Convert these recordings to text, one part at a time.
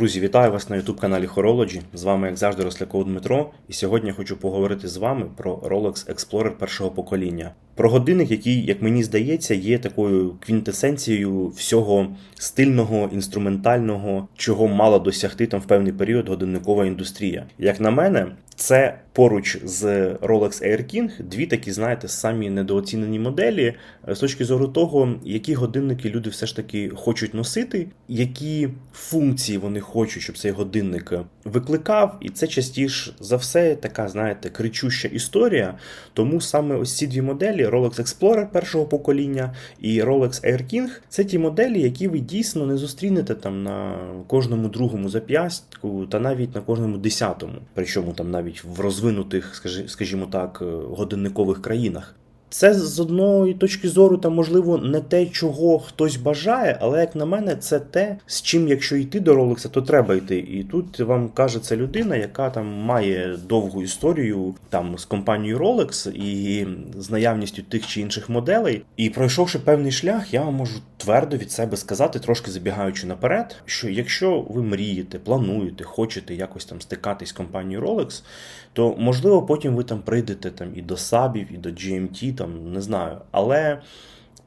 Друзі, вітаю вас на youtube каналі Horology. З вами, як завжди, Росляков Дмитро. І сьогодні я хочу поговорити з вами про Rolex Explorer першого покоління. Про годинник, який, як мені здається, є такою квінтесенцією всього стильного, інструментального, чого мала досягти там в певний період годинникова індустрія. Як на мене, це поруч з Rolex Air King дві такі, знаєте, самі недооцінені моделі е, з точки зору того, які годинники люди все ж таки хочуть носити, які функції вони хочуть, щоб цей годинник викликав. І це частіше за все така, знаєте, кричуща історія. Тому саме ось ці дві моделі Rolex Explorer першого покоління і Rolex Air King це ті моделі, які ви дійсно не зустрінете там на кожному другому зап'ястку та навіть на кожному десятому. Причому там навіть в розвинутих, скажімо так, е, годинникових країнах. Це з одної точки зору, там, можливо, не те, чого хтось бажає, але як на мене, це те, з чим, якщо йти до Rolex, то треба йти. І тут вам каже це людина, яка там має довгу історію там з компанією Rolex і з наявністю тих чи інших моделей. І пройшовши певний шлях, я вам можу твердо від себе сказати, трошки забігаючи наперед, що якщо ви мрієте, плануєте, хочете якось там стикатись з компанією Rolex, то можливо потім ви там прийдете там і до сабів, і до GMT, там не знаю. Але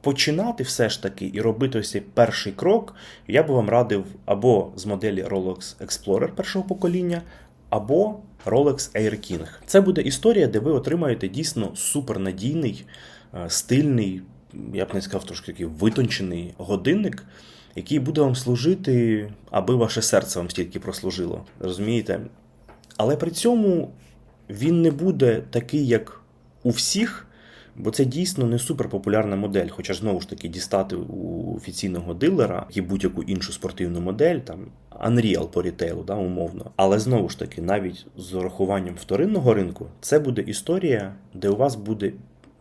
починати все ж таки і робити ось цей перший крок, я би вам радив або з моделі Rolex Explorer першого покоління, або Rolex Air King. Це буде історія, де ви отримаєте дійсно супернадійний, е, стильний, я б не сказав трошки такий витончений годинник, який буде вам служити, аби ваше серце вам стільки прослужило. Розумієте? Але при цьому він не буде такий, як у всіх, бо це дійсно не суперпопулярна модель. Хоча знову ж таки дістати у офіційного дилера і будь-яку іншу спортивну модель, там Unreal по рітейлу, да, умовно. Але знову ж таки, навіть з урахуванням вторинного ринку, це буде історія, де у вас буде.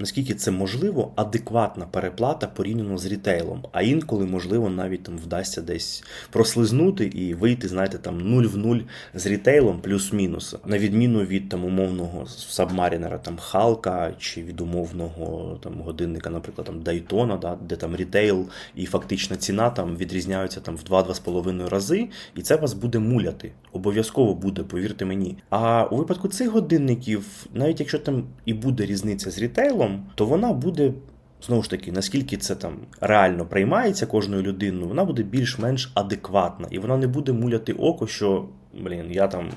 Наскільки це можливо, адекватна переплата порівняно з рітейлом, а інколи, можливо, навіть там вдасться десь прослизнути і вийти, знаєте, там 0 в 0 з рітейлом плюс-мінус, на відміну від там умовного сабмарінера, там Халка чи від умовного там годинника, наприклад, там Дайтона, да, де там рітейл і фактична ціна там відрізняються там в 2-2,5 рази, і це вас буде муляти. Обов'язково буде, повірте мені. А у випадку цих годинників, навіть якщо там і буде різниця з рітейлом, то вона буде. Знову ж таки, наскільки це там реально приймається кожною людиною, вона буде більш-менш адекватна, і вона не буде муляти око, що блін, я там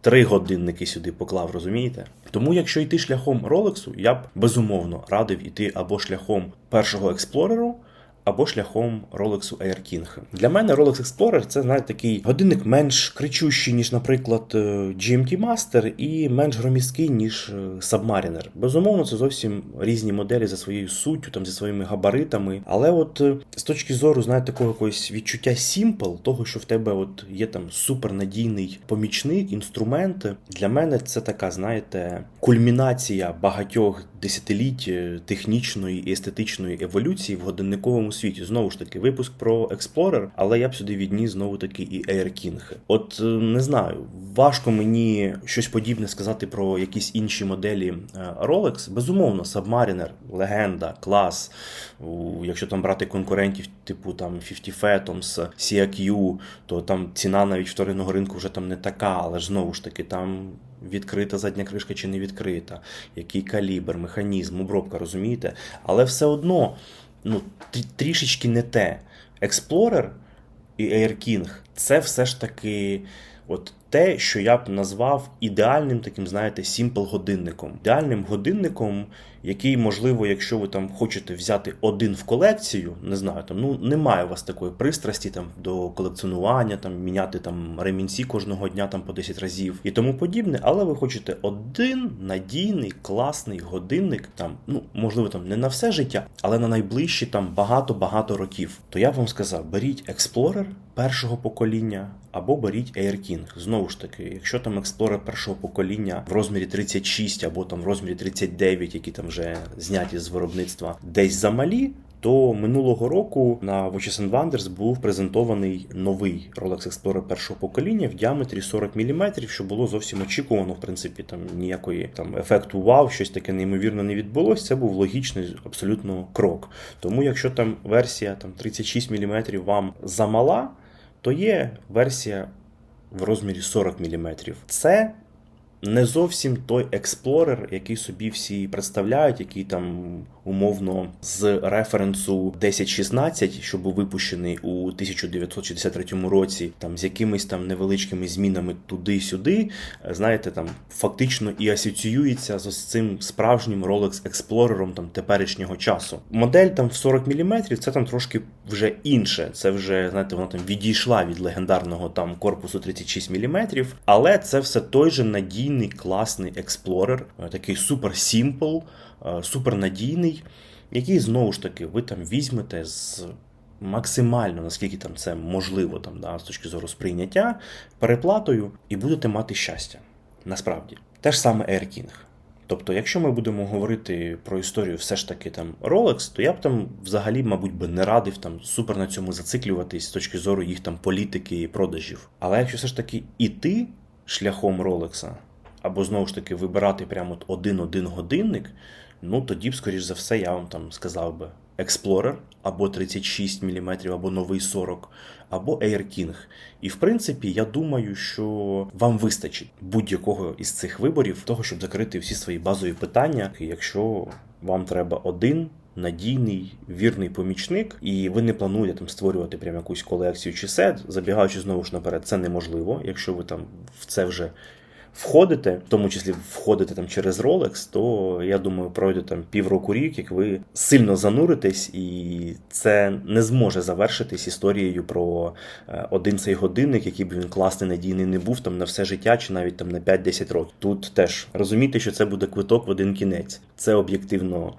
три годинники сюди поклав, розумієте? Тому, якщо йти шляхом Ролексу, я б безумовно радив іти або шляхом першого експлореру, або шляхом Rolex Air King. Для мене Rolex Explorer це знаєте, такий годинник менш кричущий, ніж, наприклад, е, GMT Master, і менш громісткий, ніж е, Submariner. Безумовно, це зовсім різні моделі за своєю суттю, там зі своїми габаритами. Але от е, з точки зору, знаєте, такого якогось відчуття Simple, того, що в тебе от є там супернадійний помічник, інструмент. Для мене це така, знаєте, кульмінація багатьох десятиліть технічної і естетичної еволюції в годинниковому світі. Знову ж таки, випуск про Explorer, але я б сюди відніс знову таки і Air King. От е, не знаю, важко мені щось подібне сказати про якісь інші моделі е, Rolex. Безумовно, Submariner, легенда, клас. Якщо там брати конкурентів, типу там 50 Phantoms, CAQ, то там ціна навіть вторинного ринку вже там не така, але ж знову ж таки там. Відкрита задня кришка чи не відкрита, який калібр, механізм, обробка, розумієте? Але все одно ну, трі- трішечки не те. Explorer і Air King це все ж таки от те, що я б назвав ідеальним таким, знаєте, simple годинником. Ідеальним годинником, який, можливо, якщо ви там хочете взяти один в колекцію, не знаю, там ну немає у вас такої пристрасті там до колекціонування, там міняти там ремінці кожного дня там по 10 разів і тому подібне, але ви хочете один надійний, класний годинник, там, ну можливо, там не на все життя, але на найближчі там багато-багато років. То я б вам сказав, беріть Explorer першого покоління або беріть Air King. Знову ж таки, якщо там Explorer першого покоління в розмірі 36 або там в розмірі 39, які там вже зняті з виробництва, десь замалі. То минулого року на Watches and Wonders був презентований новий Rolex Explorer першого покоління в діаметрі 40 мм, що було зовсім очікувано. В принципі, там ніякої там ефекту вау, щось таке неймовірно не відбулося. Це був логічний абсолютно крок. Тому, якщо там версія там 36 мм вам замала, то є версія в розмірі 40 мм. Це не зовсім той експлорер, який собі всі представляють, який там умовно з референсу 1016, що був випущений у 1963 році, там з якимись там невеличкими змінами туди-сюди, знаєте, там фактично і асоціюється з цим справжнім Rolex Explorer там теперішнього часу. Модель там в 40 мм, це там трошки вже інше. Це вже знаєте, вона там відійшла від легендарного там корпусу 36 мм, але це все той же надійний класний експлорер, е, такий супер сімпл, супер надійний, який знову ж таки ви там візьмете з. Максимально, наскільки там це можливо, там да, з точки зору сприйняття, переплатою, і будете мати щастя. Насправді, те ж саме Air King. Тобто, якщо ми будемо говорити про історію все ж таки там Rolex, то я б там взагалі, мабуть, би не радив там супер на цьому зациклюватись з точки зору їх там політики і продажів. Але якщо все ж таки іти шляхом Rolex, або знову ж таки вибирати прямо один-один годинник, ну тоді б, скоріш за все, я вам там сказав би Explorer або 36 мм, або новий 40, або Air King. І в принципі, я думаю, що вам вистачить будь-якого із цих виборів того, щоб закрити всі свої базові питання, якщо вам треба один. Надійний вірний помічник, і ви не плануєте там створювати прям якусь колекцію чи сет, забігаючи знову ж наперед, це неможливо, якщо ви там в це вже входите, в тому числі входите там через Rolex, то я думаю, пройде там півроку рік, як ви сильно зануритесь, і це не зможе завершитись історією про е, один цей годинник, який би він класний, надійний не був там на все життя, чи навіть там на 5-10 років. Тут теж розумійте, що це буде квиток в один кінець. Це об'єктивно.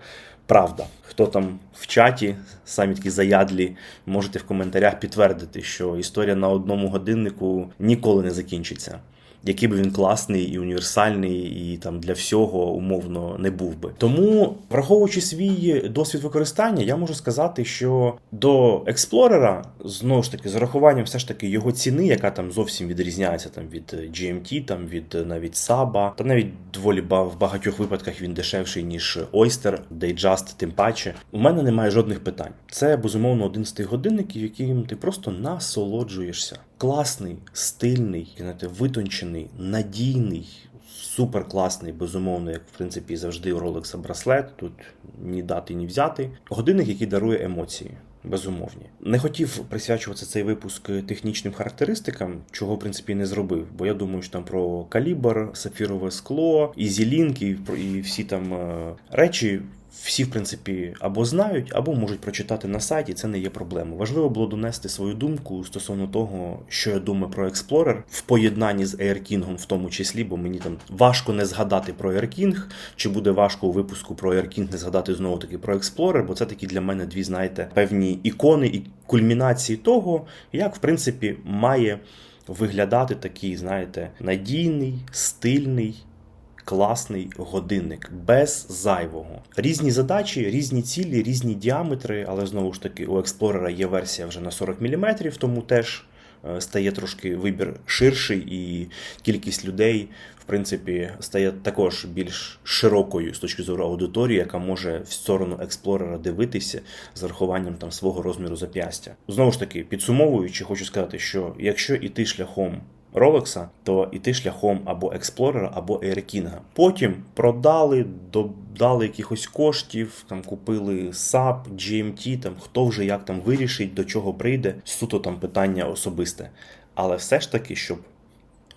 Правда, хто там в чаті, самі такі заядлі, можете в коментарях підтвердити, що історія на одному годиннику ніколи не закінчиться який би він класний і універсальний, і там для всього умовно не був би. Тому, враховуючи свій досвід використання, я можу сказати, що до експлорера знову ж таки з урахуванням все ж таки його ціни, яка там зовсім відрізняється там від GMT, там від навіть Saba, та навіть доволі в багатьох випадках він дешевший ніж Oyster, Datejust, тим паче. У мене немає жодних питань. Це безумовно один з тих годинників, яким ти просто насолоджуєшся класний, стильний, знаєте, витончений, надійний, суперкласний, безумовно, як в принципі завжди у Rolex браслет. Тут ні дати, ні взяти. Годинник, який дарує емоції. Безумовні. Не хотів присвячувати цей випуск технічним характеристикам, чого в принципі не зробив. Бо я думаю, що там про калібр, сапфірове скло, і, і всі там е, речі всі, в принципі, або знають, або можуть прочитати на сайті. Це не є проблемою. Важливо було донести свою думку стосовно того, що я думаю про Explorer в поєднанні з Air King в тому числі, бо мені там важко не згадати про Air King, чи буде важко у випуску про Air King не згадати знову таки про Explorer, бо це такі для мене дві, знаєте, певні ікони і кульмінації того, як в принципі має виглядати такий, знаєте, надійний, стильний класний годинник без зайвого. Різні задачі, різні цілі, різні діаметри, але знову ж таки у Експлорера є версія вже на 40 мм, тому теж е, стає трошки вибір ширший, і кількість людей, в принципі, стає також більш широкою з точки зору аудиторії, яка може в сторону експлорера дивитися з урахуванням там свого розміру зап'ястя. Знову ж таки, підсумовуючи, хочу сказати, що якщо іти шляхом Ролекса, то іти шляхом або Експлорера, або Ерекінга. Потім продали, додали якихось коштів, там купили SAP, GMT, там хто вже як там вирішить, до чого прийде, суто там питання особисте. Але все ж таки, щоб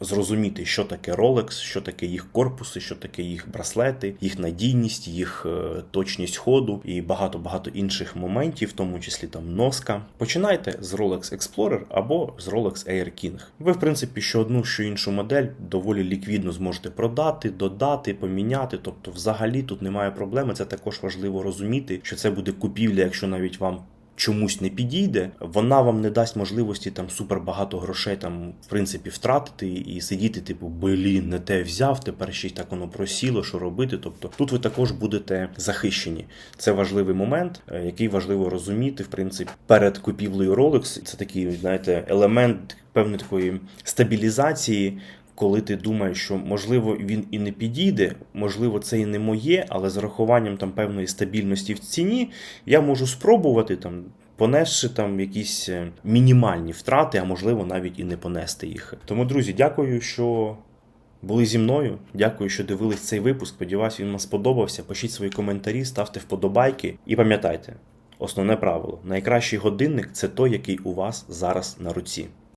зрозуміти, що таке Rolex, що таке їх корпуси, що таке їх браслети, їх надійність, їх е, точність ходу і багато-багато інших моментів, в тому числі там носка. Починайте з Rolex Explorer або з Rolex Air King. Ви, в принципі, що одну, що іншу модель доволі ліквідно зможете продати, додати, поміняти. Тобто, взагалі тут немає проблеми. Це також важливо розуміти, що це буде купівля, якщо навіть вам чомусь не підійде, вона вам не дасть можливості там супер багато грошей там в принципі втратити і сидіти, типу, блін, не те взяв, тепер ще й так воно просіло, що робити. Тобто тут ви також будете захищені. Це важливий момент, е, який важливо розуміти, в принципі, перед купівлею Rolex. Це такий, знаєте, елемент певної такої стабілізації коли ти думаєш, що можливо він і не підійде, можливо, це і не моє, але з рахуванням там певної стабільності в ціні я можу спробувати там. понесши там якісь е, мінімальні втрати, а можливо навіть і не понести їх. Тому, друзі, дякую, що були зі мною. Дякую, що дивились цей випуск. Сподіваюсь, він вам сподобався. Пишіть свої коментарі, ставте вподобайки і пам'ятайте, основне правило: найкращий годинник це той, який у вас зараз на руці.